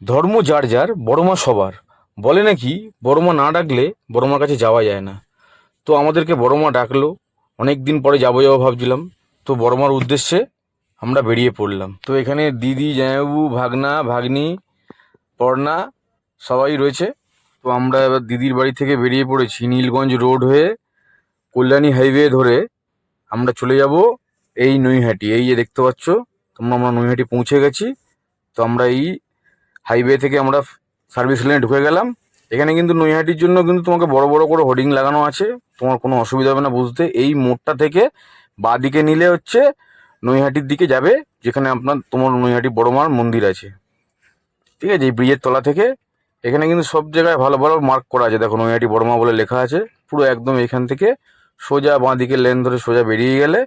ধর্ম যার যার, বড়মা সবার। বলে নাকি, বড়মা না ডাকলে বড়মার কাছে যাওয়া যায় না। তো আমাদেরকে বড়মা ডাকলো অনেক দিন পরে যাব যাব ভাবছিলাম। তো বড়মার উদ্দেশ্যে আমরা বেরিয়ে পড়লাম। তো এখানে দিদি, জামাইবাবু, ভাগনা, ভাগ্নি, পর্ণা সবাই রয়েছে। তো আমরা এবার দিদির বাড়ি থেকে বেরিয়ে পড়েছি নীলগঞ্জ রোড হয়ে কল্যাণী হাইওয়ে ধরে। আমরা চলে যাব এই নৈহাটি। এই যে দেখতে পাচ্ছ, তোমরা আমরা নৈহাটি পৌঁছে গেছি। তো আমরা এই হাইওয়ে থেকে আমরা সার্ভিস লাইনে ঢুকে গেলাম। এখানে কিন্তু নৈহাটির জন্য কিন্তু তোমাকে বড় বড় করে হোর্ডিং লাগানো আছে। তোমার কোনো অসুবিধা হবে না বুঝতে। এই মোড়টা থেকে বাঁ দিকে নিলে হচ্ছে নৈহাটির দিকে যাবে, যেখানে আপনার তোমার নৈহাটি বড় মার মন্দির আছে। ঠিক আছে, এই ব্রিজের তলা থেকে। এখানে কিন্তু সব জায়গায় ভালো ভালো মার্ক করা আছে। দেখো নৈহাটি বড় মা বলে লেখা আছে। পুরো একদম এখান থেকে সোজা বাঁ দিকে লেন ধরে সোজা বেরিয়ে গেলে,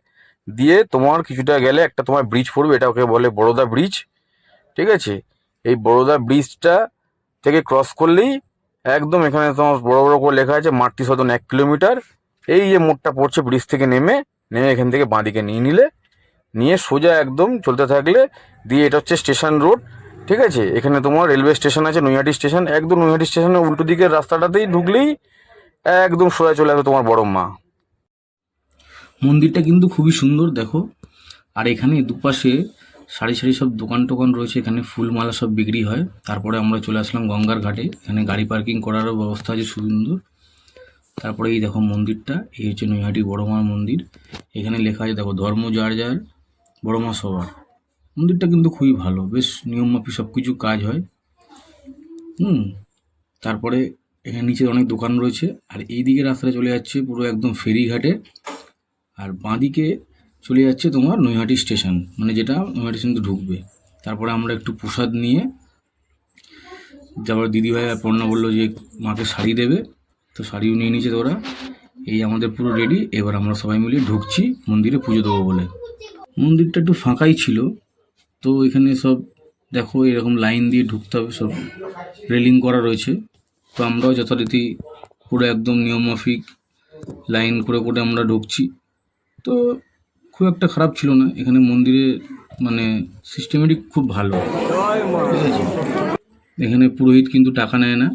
দিয়ে তোমার কিছুটা গেলে একটা তোমার ব্রিজ পড়বে। এটা ওকে বলে বড়দা ব্রিজ ঠিক আছে? এই বড়দা ব্রিজটা থেকে ক্রস করলেই একদম এখানে তোমার বড় বড় করে লেখা আছে মাতৃ সদন এক কিলোমিটার এই যে মোড়টা পড়ছে ব্রিজ থেকে নেমে নেমে এখান থেকে বাঁদিকে নিয়ে নিলে, নিয়ে সোজা একদম চলতে থাকলে দিয়ে এটা হচ্ছে স্টেশন রোড ঠিক আছে? এখানে তোমার রেলওয়ে স্টেশন আছে, নৈহাটি স্টেশন একদম নৈহাটি স্টেশনের উল্টো দিকের রাস্তাটাতেই ঢুকলেই একদম সোজা চলে আসবে তোমার বড় মা। মন্দিরটা কিন্তু খুবই সুন্দর, দেখো। আর এখানে দুপাশে সারি সারি সব দোকান টোকান রয়েছে, এখানে ফুলমালা সব বিক্রি হয়। তারপরে আমরা চলে আসলাম গঙ্গার ঘাটে, এখানে গাড়ি পার্কিং করারও ব্যবস্থা আছে সুন্দর। তারপরে এই দেখো মন্দিরটা, এই হচ্ছে নৈহাটি বড়মার মন্দির। এখানে লেখা আছে, দেখো ধর্ম যার যার বড়মা সবার। মন্দিরটা কিন্তু খুবই ভালো, বেশ নিয়মমাফিক সব কিছু কাজ হয়। হুম, তারপরে এখানে নিচে অনেক দোকান রয়েছে, আর এই দিকে রাস্তাটা চলে যাচ্ছে পুরো একদম ফেরিঘাটে। আর বাঁদিকে চলে যাচ্ছে তোমার নৈহাটি স্টেশন মানে যেটা নৈহাটি স্টেশন ঢুকবে। তারপরে আমরা একটু প্রসাদ নিয়ে তারপর দিদিভাই পর্ণা বলল যে মাকে শাড়ি দেবে, তো শাড়িও নিয়ে নিয়েছে তো ওরা। এই আমাদের পুরো রেডি এবার আমরা সবাই মিলে ঢুকছি মন্দিরে পুজো দেবো বলে। মন্দিরটা একটু ফাঁকাই ছিল, তো এখানে সব দেখো এরকম লাইন দিয়ে ঢুকতে হবে, সব রেলিং করা রয়েছে। তো আমরাও যথারীতি পুরো একদম নিয়মমাফিক লাইন করে করে আমরা ঢুকছি। তো খুব একটা খারাপ ছিল না। এখানে মন্দিরে মানে সিস্টেমেটিক খুব ভালো। ঠিক আছে? এখানে পুরোহিত কিন্তু টাকা নেয় না।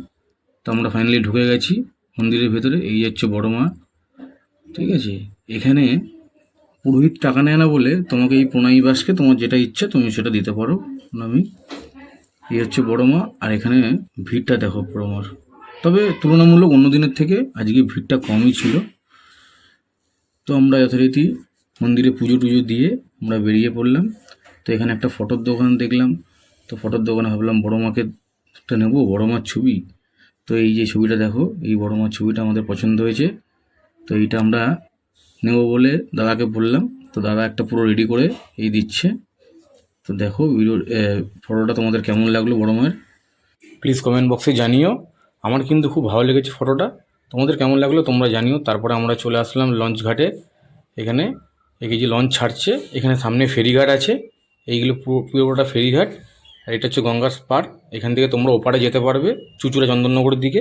তো আমরা ফাইনালি ঢুকে গেছি মন্দিরের ভেতরে। এই হচ্ছে বড় মা। ঠিক আছে? এখানে পুরোহিত টাকা নেয় না বলে তোমাকে এই প্রণামী বাসকে তোমার যেটা ইচ্ছে তুমি সেটা দিতে পারো প্রণামী। এই হচ্ছে বড় মা। আর এখানে ভিড়টা দেখো বড় মার। তবে তুলনামূলক অন্য দিনের থেকে আজকে ভিড়টা কমই ছিল। তো আমরা যথারীতি মন্দিরে পুজো টুজো দিয়ে আমরা বেরিয়ে পড়লাম। তো এখানে একটা ফটোর দোকান দেখলাম। তো ফটোর দোকানে ভাবলাম বড় মাকে একটা নেব, বড় মার ছবি। তো এই যে ছবিটা দেখো, এই বড় মার ছবিটা আমাদের পছন্দ হয়েছে। তো এইটা আমরা নেব বলে দাদাকে বললাম। তো দাদা একটা পুরো রেডি করে এই দিচ্ছে। তো দেখো ভিডিও ফটোটা তোমাদের কেমন লাগল বড় মায়ের? প্লিজ কমেন্ট বক্সে জানিও। আমার কিন্তু খুব ভালো লেগেছে ফটোটা তোমাদের কেমন লাগল তোমরা জানিও। তারপরে আমরা চলে আসলাম লঞ্চ ঘাটে এখানে এই যে লঞ্চ ছাড়ছে, এখানে সামনে ফেরিঘাট আছে, এইগুলো পুরো পুরোটা ফেরিঘাট, আর এটা হচ্ছে গঙ্গার পার, এখান থেকে তোমরা ওপারে যেতে পারবে চুচুড়া চন্দননগরের দিকে।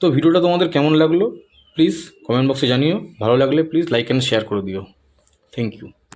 তো ভিডিওটা তোমাদের কেমন লাগল? প্লিজ কমেন্ট বক্সে জানিও, ভালো লাগলে প্লিজ লাইক অ্যান্ড শেয়ার করে দিও। Thank you